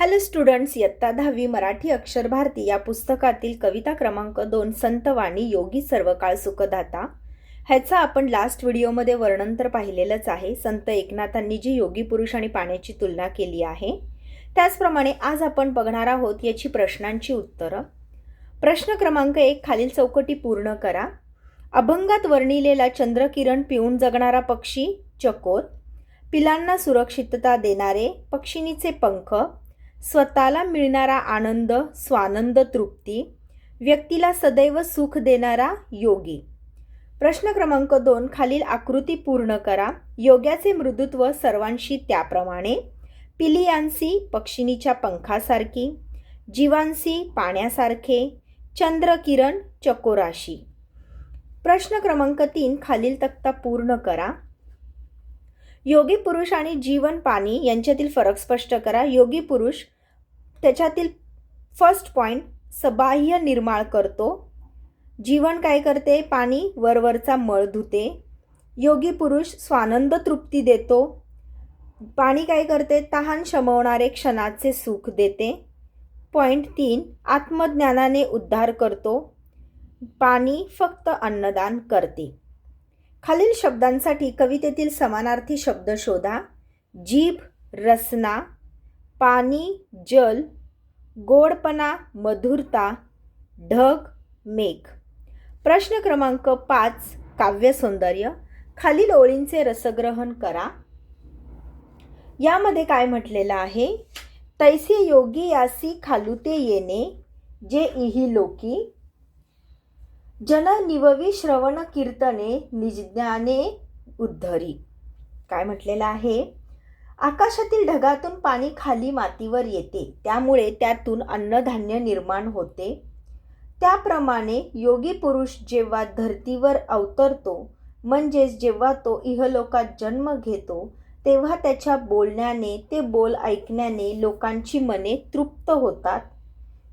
Hello students इयत्ता दहावी मराठी अक्षर भारती या पुस्तकातील कविता क्रमांक दोन संतवाणी योगी सर्वकाळ सुखदाता. ह्याचं आपण लास्ट व्हिडिओमध्ये वर्णन तर पाहिलेलंच आहे. संत एकनाथांनी जी योगी पुरुष आणि पाण्याची तुलना केली आहे त्याचप्रमाणे आज आपण बघणार आहोत याची प्रश्नांची उत्तरं. प्रश्न क्रमांक एक खालील चौकटी पूर्ण करा. अभंगात वर्णिलेला चंद्रकिरण पिऊन जगणारा पक्षी चकोर. पिलांना सुरक्षितता देणारे पक्षिणीचे पंख. स्वतःला मिळणारा आनंद स्वानंद तृप्ती व्यक्तीला सदैव सुख देणारा योगी. प्रश्न क्रमांक दोन खालील आकृती पूर्ण करा. योग्याचे मृदुत्व सर्वांशी त्याप्रमाणे. पिलियांसी पक्षिणीच्या पंखासारखी. जीवांसी पाण्यासारखे. चंद्रकिरण चकोराशी. प्रश्न क्रमांक तीन खालील तक्ता पूर्ण करा. योगी पुरुष आणि जीवन पाणी यांच्यातील फरक स्पष्ट करा. योगी पुरुष त्याच्यातील फर्स्ट पॉईंट सबाह्य निर्माण करतो. जीवन काय करते? पाणी वरवरचा मळ धुते. योगी पुरुष स्वानंद तृप्ती देतो. पाणी काय करते? तहान शमवणारे क्षणाचे सुख देते. पॉईंट तीन आत्मज्ञानाने उद्धार करतो. पाणी फक्त अन्नदान करते. खालील शब्दांसाठी कवितेतील समानार्थी शब्द शोधा. जीभ रसना पाणी जल गोडपणा मधुरता ढग मेघ. प्रश्न क्रमांक पाच काव्यसौंदर्य खालील ओळींचे रसग्रहण करा. यामध्ये काय म्हटलेलं आहे? तैसे योगी यासी खालुते येणे जे इही लोकी. जन निववी श्रवण कीर्तने निज्ञाने उद्धरी. काय म्हटलेलं आहे? आकाशातील ढगातून पाणी खाली मातीवर येते. त्यामुळे त्यातून अन्नधान्य निर्माण होते. त्याप्रमाणे योगी पुरुष जेव्हा धर्तीवर अवतरतो म्हणजेच जेव्हा तो इहलोकात जन्म घेतो तेव्हा त्याच्या बोलण्याने ते बोल ऐकण्याने लोकांची मने तृप्त होतात.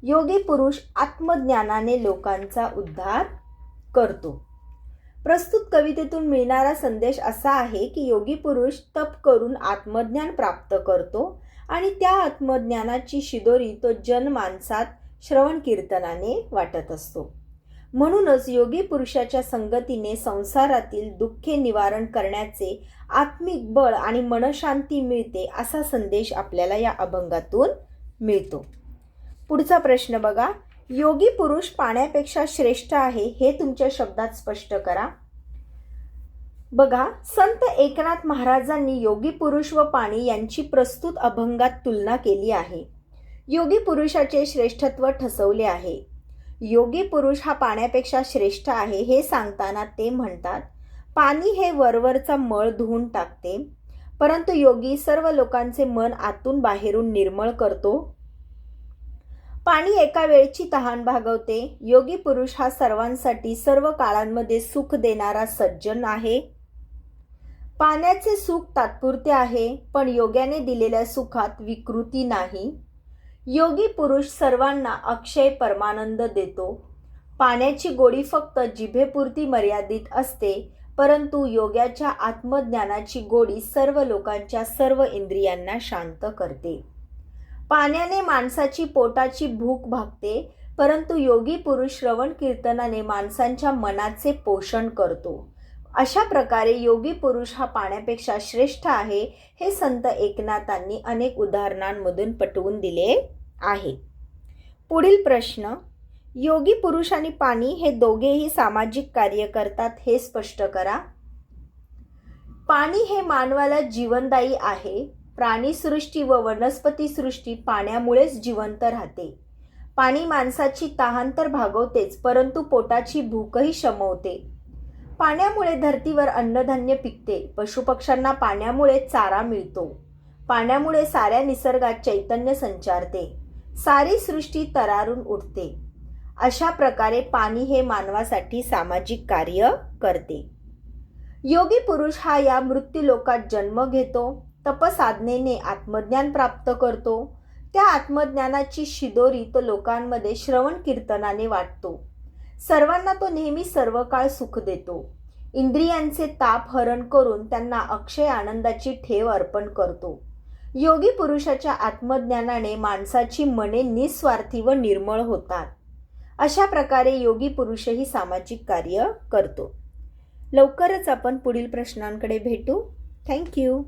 योगी पुरुष आत्मज्ञानाने लोकांचा उद्धार करतो. प्रस्तुत कवितेतून मिळणारा संदेश असा आहे की योगी पुरुष तप करून आत्मज्ञान प्राप्त करतो आणि त्या आत्मज्ञानाची शिदोरी तो जनमानसात श्रवण कीर्तनाने वाटत असतो. म्हणूनच योगी पुरुषाच्या संगतीने संसारातील दुःखे निवारण करण्याचे आत्मिक बळ आणि मनशांती मिळते असा संदेश आपल्याला या अभंगातून मिळतो. पुढचा प्रश्न बघा. योगी पुरुष पाण्यापेक्षा श्रेष्ठ आहे हे तुमच्या शब्दात स्पष्ट करा. बघा संत एकनाथ महाराजांनी योगी पुरुष व पाणी यांची प्रस्तुत अभंगात तुलना केली आहे. योगी पुरुषाचे श्रेष्ठत्व ठसवले आहे. योगी पुरुष हा पाण्यापेक्षा श्रेष्ठ आहे हे सांगताना ते म्हणतात पाणी हे वरवरचा मळ धुवून टाकते परंतु योगी सर्व लोकांचे मन आतून बाहेरून निर्मळ करतो पाणी एका वेळची तहान भागवते. योगी पुरुष हा सर्वांसाठी सर्व काळांमध्ये सुख देणारा सज्जन आहे. पाण्याचे सुख तात्पुरते आहे पण योग्याने दिलेल्या सुखात विकृती नाही. योगी पुरुष सर्वांना अक्षय परमानंद देतो. पाण्याची गोडी फक्त जिभेपुरती मर्यादित असते परंतु योग्याच्या आत्मज्ञानाची गोडी सर्व लोकांच्या सर्व इंद्रियांना शांत करते. पाण्याने माणसाची पोटाची भूक भागते परंतु योगी पुरुष श्रवण कीर्तनाने माणसांच्या मनाचे पोषण करतो. अशा प्रकारे योगी पुरुष हा पाण्यापेक्षा श्रेष्ठ आहे हे संत एकनाथांनी अनेक उदाहरणांमधून पटवून दिले आहे. पुढील प्रश्न योगी पुरुष आणि पाणी हे दोघेही सामाजिक कार्य करतात हे स्पष्ट करा. पाणी हे मानवाला जीवनदायी आहे प्राणीसृष्टी व वनस्पतीसृष्टी पाण्यामुळेच जिवंत राहते. पाणी माणसाची तहान तर भागवतेच परंतु पोटाची भूकही शमवते. पाण्यामुळे धर्तीवर अन्नधान्य पिकते. पशुपक्ष्यांना पाण्यामुळे चारा मिळतो. पाण्यामुळे साऱ्या निसर्गात चैतन्य संचारते. सारी सृष्टी तरारून उठते अशा प्रकारे पाणी हे मानवासाठी सामाजिक कार्य करते. योगी पुरुष हा या मृत्यूलोकात जन्म घेतो. तपसाधनेने आत्मज्ञान प्राप्त करतो. त्या आत्मज्ञानाची शिदोरी तो लोकांमध्ये श्रवण कीर्तनाने वाटतो. सर्वांना तो नेहमी सर्व काळ सुख देतो. इंद्रियांचे ताप हरण करून त्यांना अक्षय आनंदाची ठेव अर्पण करतो. योगी पुरुषाच्या आत्मज्ञानाने माणसाची मने निस्वार्थी व निर्मळ होतात. अशा प्रकारे योगी पुरुषही सामाजिक कार्य करतो. लवकरच आपण पुढील प्रश्नांकडे भेटू. थँक्यू